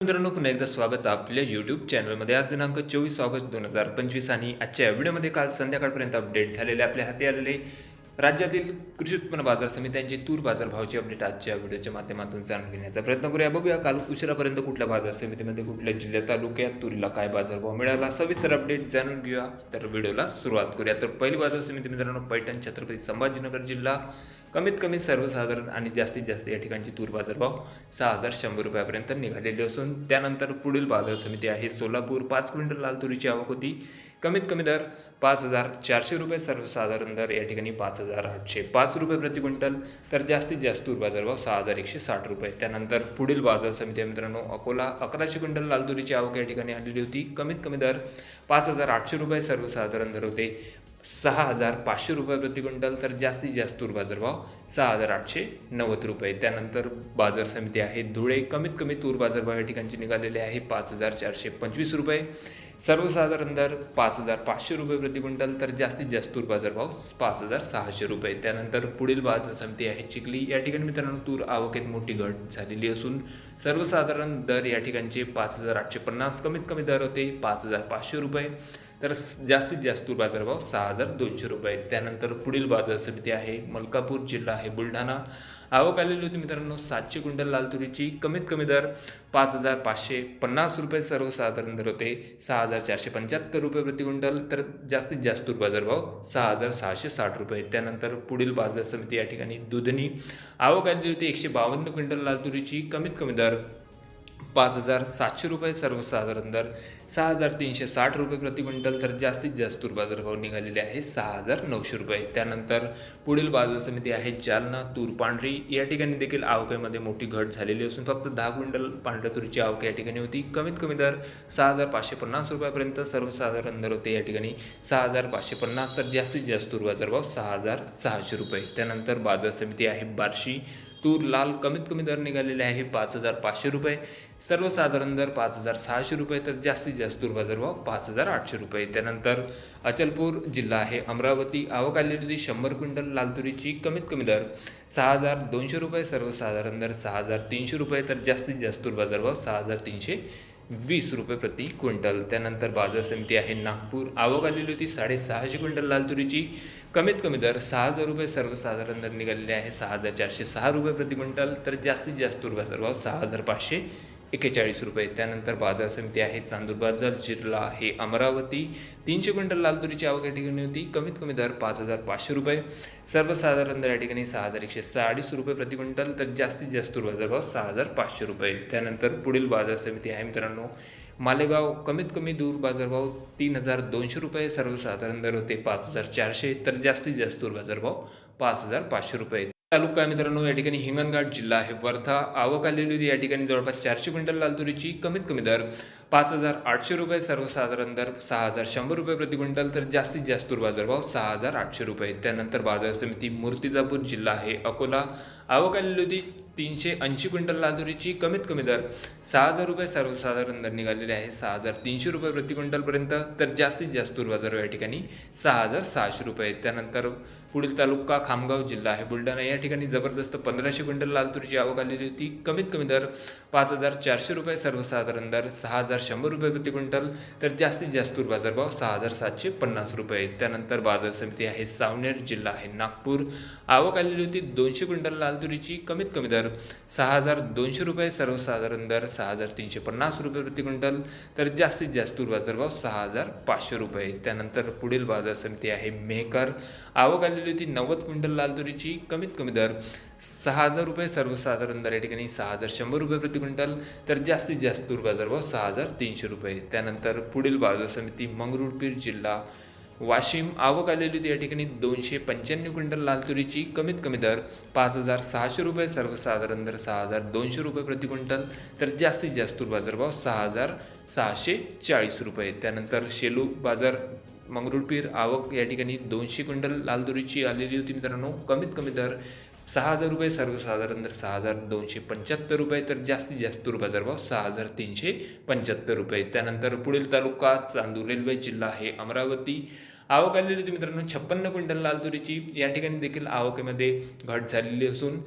मित्रांनो पुन्हा एकदा स्वागत आपल्या यूट्यूब चॅनलमध्ये आज दिनांक चोवीस ऑगस्ट दोन हजार पंचवीस आणि आजच्या व्हिडिओमध्ये काल संध्याकाळपर्यंत अपडेट झालेले आपल्या हाती आलेले राज्यातील कृषी उत्पन्न बाजार समित्यांचे तूर बाजारभावाचे अपडेट आजच्या व्हिडिओच्या माध्यमातून जाणून घेण्याचा प्रयत्न करूया. बघूया काल उशिरापर्यंत कुठल्या बाजार समितीमध्ये कुठल्या जिल्ह्यात तालुक्यात तुरीला काय बाजारभाव मिळाला सविस्तर अपडेट जाणून घेऊया. तर व्हिडिओला सुरुवात करूया. तर पहिली बाजार समिती मित्रांनो पैठण छत्रपती संभाजीनगर जिल्हा. कमीत कमी सर्वसाधारण आणि जास्तीत जास्त या ठिकाणची तूर बाजारभाव सहा हजार शंभर रुपयापर्यंत निघालेली असून त्यानंतर पुढील बाजार समिती आहे सोलापूर. पाच क्विंटल लाल तुरीची आवक होती. कमीत कमी दर पाच हजार चारशे रुपये सर्वसाधारण दर या ठिकाणी पाच हजार आठशे पाच रुपये प्रति क्विंटल. तर जास्तीत जास्त तूर बाजारभाव सहा हजार एकशे साठ रुपये. त्यानंतर पुढील बाजार समिती मित्रांनो अकोला. अकराशे क्विंटल लालदुरीची आवक या ठिकाणी आलेली होती. कमीत कमी दर पाच हजार आठशे रुपये सर्वसाधारण दर होते. सहा हजार पाचशे रुपये प्रति क्विंटल तर जास्तीत जास्त तूर बाजारभाव सहा हजार आठशे नव्वद रुपये. त्यानंतर बाजार समिती आहे धुळे. कमीत कमी तूर बाजारभाव या ठिकाणचे निघालेले आहे पाच हजार चारशे पंचवीस रुपये. सर्वसाधारण दर पाच हजार पाचशे रुपये प्रति क्विंटल तर जास्तीत जास्त तूर बाजारभाव पाच हजार सहाशे रुपये. त्यानंतर पुढील बाजार समिती आहे चिखली. या ठिकाणी मित्रांनो तूर आवकेत मोठी घट झालेली असून सर्वसाधारण दर या ठिकाणचे पाच हजार आठशे पन्नास कमीत कमी दर होते पाच हजार पाचशे रुपये. तर जास्तीत जास्त बाजारभाव सहा हजार दोनशे रुपये त्यानंतर पुढील बाजार समिती आहे मलकापूर जिल्हा आहे बुलढाणा. आवक आलेली होती मित्रांनो सातशे क्विंटल लाल तुरीची. कमीत कमी दर पाच हजार पाचशे पन्नास रुपये सर्वसाधारण दर होते. सहा हजार चारशे पंच्याहत्तर रुपये प्रति क्विंटल. तर जास्तीत जास्त तूर बाजारभाव सहा हजार सहाशे साठ रुपये त्यानंतर पुढील बाजार समिती या ठिकाणी दुधनी. आवक आलेली होती एकशे बावन्न क्विंटल लाल तुरीची. कमीत कमी दर पाच हजार सातशे रुपये सर्वसाधारण दर सहा हजार तीनशे साठ रुपये प्रति क्विंटल तर जास्तीत जास्त तूर बाजारभाव निघालेले आहे सहा हजार नऊशे रुपये. त्यानंतर पुढील बाजार समिती आहे जालना तूर पांढरी. या ठिकाणी देखील आवकेमध्ये मोठी घट झालेली असून फक्त दहा क्विंटल पांढऱ्या तुरीची आवक या ठिकाणी होती. कमीत कमी दर सहा हजार पाचशे पन्नास रुपयापर्यंत सर्वसाधारण दर होते या ठिकाणी. सहा हजार पाचशे पन्नास तर जास्तीत जास्त तूर बाजारभाव सहा हजार सहाशे रुपये. त्यानंतर बाजार समिती आहे बार्शी. तूर लाल कमीत कमी दर निघालेले आहे पाच हजार पाचशे रुपये. सर्वसाधारण दर पाच हजार सहाशे रुपये तर जास्तीत जास्त तूर बाजारभाव पाच हजार आठशे रुपये. त्यानंतर अचलपूर जिल्हा आहे अमरावती. आवक आलेली होती शंभर क्विंटल लाल तुरीची कमीत कमी दर सहा हजार दोनशे रुपये सर्वसाधारण दर सहा हजार तीनशे रुपये तर जास्तीत जास्त तूर बाजारभाव सहा हजार तीनशे वीस रुपये प्रति क्विंटल. त्यानंतर बाजार समिती आहे नागपूर. आवक आलेली होती साडेसहाशे क्विंटल लाल तुरीची कमीत कमी दर सहा हजार रुपये सर्वसाधारण दर निघालेले आहे. सहा हजार चारशे सहा रुपये प्रति क्विंटल तर जास्तीत जास्त तूर भाव सहा हजार पाचशे एक्केचाळीस रुपये. त्यानंतर बाजार समिती आहे चांदूर बाजार जिल्हा हे अमरावती. तीनशे क्विंटल लाल तुरीची आवक या ठिकाणी होती. कमीत कमी दर पाच हजार पाचशे रुपये. सर्वसाधारण दर या ठिकाणी सहा हजार एकशे साडीस रुपये प्रति क्विंटल तर जास्तीत जास्त बाजार भाव सहा हजार पाचशे रुपये. त्यानंतर पुढील बाजार समिती आहे मित्रांनो मालेगाव कमीत कमी दूर बाजारभाव तीन हजार दोनशे रुपये सर्वसाधारण दर होते पाच हजार चारशे तर जास्तीत जास्त दूर बाजारभाव पाच हजार पाचशे रुपये. तालुका मित्रांनो या ठिकाणी हिंगणघाट जिल्हा आहे वर्धा. आवक आलेली होती या ठिकाणी जवळपास चारशे क्विंटल लाल तुरीची कमीत कमी दर पाच हजार आठशे रुपये सर्वसाधारण दर सहा हजार शंभर रुपये प्रति क्विंटल तर जास्तीत जास्त दूर बाजारभाव सहा हजार आठशे रुपये. त्यानंतर बाजार समिती मूर्तिजापूर जिल्हा आहे अकोला. आवक आलेली होती तीनशे ऐंशी क्विंटल लादुरीची कमीत कमी दर सहा हजार रुपये सर्वसाधारण दर निघालेले आहे. सहा हजार तीनशे रुपये प्रति क्विंटलपर्यंत तर जास्तीत जास्त दूर बाजार या ठिकाणी सहा हजार सहाशे रुपये. त्यानंतर पुढील तालुका खामगाव जिल्हा आहे. बुलढाणा या ठिकाणी जबरदस्त पंधराशे क्विंटल लाल तुरीची आवक आलेली होती. कमीत कमी दर पाच हजार चारशे रुपये सर्वसाधारण दर सहा हजार शंभर रुपये प्रति क्विंटल तर जास्तीत जास्त तूर बाजारभाव सहा हजार सातशे पन्नास रुपये. त्यानंतर बाजार समिती आहे सावनेर जिल्हा आहे नागपूर. आवक आलेली होती दोनशे क्विंटल लाल तुरीची. कमीत कमी दर सहा हजार दोनशे रुपये सर्वसाधारण दर सहा हजार तीनशे पन्नास रुपये प्रति क्विंटल तर जास्तीत जास्त तूर बाजारभाव सहा हजार पाचशे रुपये. त्यानंतर पुढील बाजार समिती आहे मेहकर. आवक आलेली होती नव्वद क्विंटल लाल तुरीची कमीत कमी दर सहा हजार रुपये सर्वसाधारण दर या ठिकाणी सहा हजार शंभर रुपये प्रति क्विंटल तर जास्तीत जास्त तूर बाजारभाव सहा हजार तीनशे रुपये. त्यानंतर पुढील बाजार समिती मंगरुळपीर जिल्हा वाशिम आवक आलेली होती या ठिकाणी दोनशे पंच्याण्णव क्विंटल लाल तुरीची कमीत कमी दर पाच हजार सहाशे रुपये सर्वसाधारण दर सहा हजार दोनशे रुपये प्रति क्विंटल तर जास्तीत जास्त तूर बाजारभाव सहा हजार सहाशे चाळीस रुपये. त्यानंतर शेलू बाजार मंगरुळपीर आवक या ठिकाणी दोनशे क्विंटल लालदुरीची आलेली होती मित्रांनो. कमीत कमी दर सहा हजार रुपये सर्वसाधारण दर सहा हजार दोनशे पंच्याहत्तर रुपये तर जास्तीत जास्त तूर बाजारभाव सहा हजार तीनशे पंच्याहत्तर रुपये. त्यानंतर पुढील तालुका चांदूर रेल्वे जिल्हा आहे अमरावती. आवक आलेली होती मित्रांनो छप्पन्न क्विंटल लालदुरीची या ठिकाणी देखील आवकेमध्ये घट झालेली असून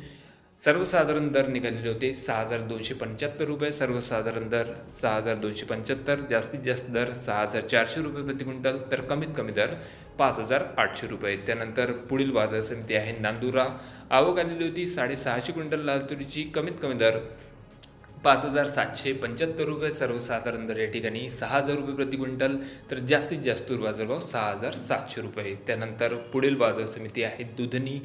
सर्वसाधारण दर निघालेले होते सहा हजार दोनशे पंच्याहत्तर रुपये सर्वसाधारण दर सहा हजार दोनशे पंच्याहत्तर जास्तीत जास्त दर सहा हजार चारशे रुपये प्रति क्विंटल तर कमीत कमी दर पाच हजार आठशे रुपये. त्यानंतर पुढील बाजार समिती आहे नांदुरा. आवक आलेली होती साडेसहाशे क्विंटल लाल तुरीची कमीत कमी दर पाच हजार सातशे पंच्याहत्तर रुपये सर्वसाधारण दर या ठिकाणी सहा हजार रुपये प्रति क्विंटल तर जास्तीत जास्त तूर बाजारभाव सहा हजार सातशे रुपये. त्यानंतर पुढील बाजार समिती आहे दुधनी.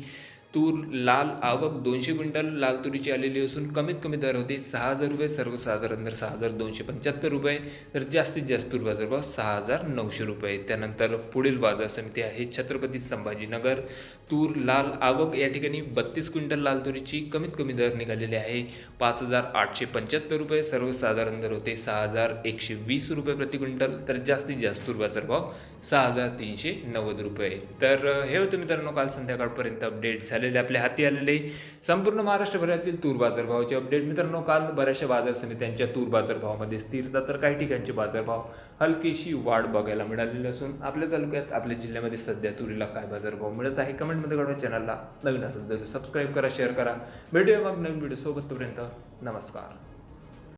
तूर लाल आवक दोनशे क्विंटल लाल तुरीची आलेली असून कमीत कमी दर होते सहा हजार रुपये सर्वसाधारण दर सहा हजार दोनशे पंच्याहत्तर रुपये तर जास्तीत जास्त तूर बाजारभाव सहा हजार नऊशे रुपये. त्यानंतर पुढील बाजार समिती आहे छत्रपती संभाजीनगर. तूर लाल आवक या ठिकाणी बत्तीस क्विंटल लाल तुरीची कमीत कमी दर निघालेले आहे. पाच हजार आठशे पंच्याहत्तर रुपये सर्वसाधारण दर होते सहा हजार एकशे वीस रुपये प्रति क्विंटल तर जास्तीत जास्त तूर बाजारभाव सहा हजार तीनशे नव्वद रुपये. तर हे होते मित्रांनो काल संध्याकाळपर्यंत अपडेट झालेले आपल्या हाती आलेले. संपूर्ण महाराष्ट्रभरातील तूर बाजारभावाचे अपडेट मित्रांनो काल बऱ्याचशा बाजार समित्यांच्या तूर बाजारभावामध्ये स्थिरता तर काही ठिकाणचे बाजारभाव हलकीशी वाढ बघायला मिळालेली असून आपल्या तालुक्यात आपल्या जिल्ह्यामध्ये सध्या तुरीला काय बाजारभाव मिळत आहे? कमेंटमध्ये कळवा चॅनलला नवीन असेल जरूर सबस्क्राईब करा शेअर करा. भेटूया मग नवीन व्हिडिओसोबत तोपर्यंत नमस्कार.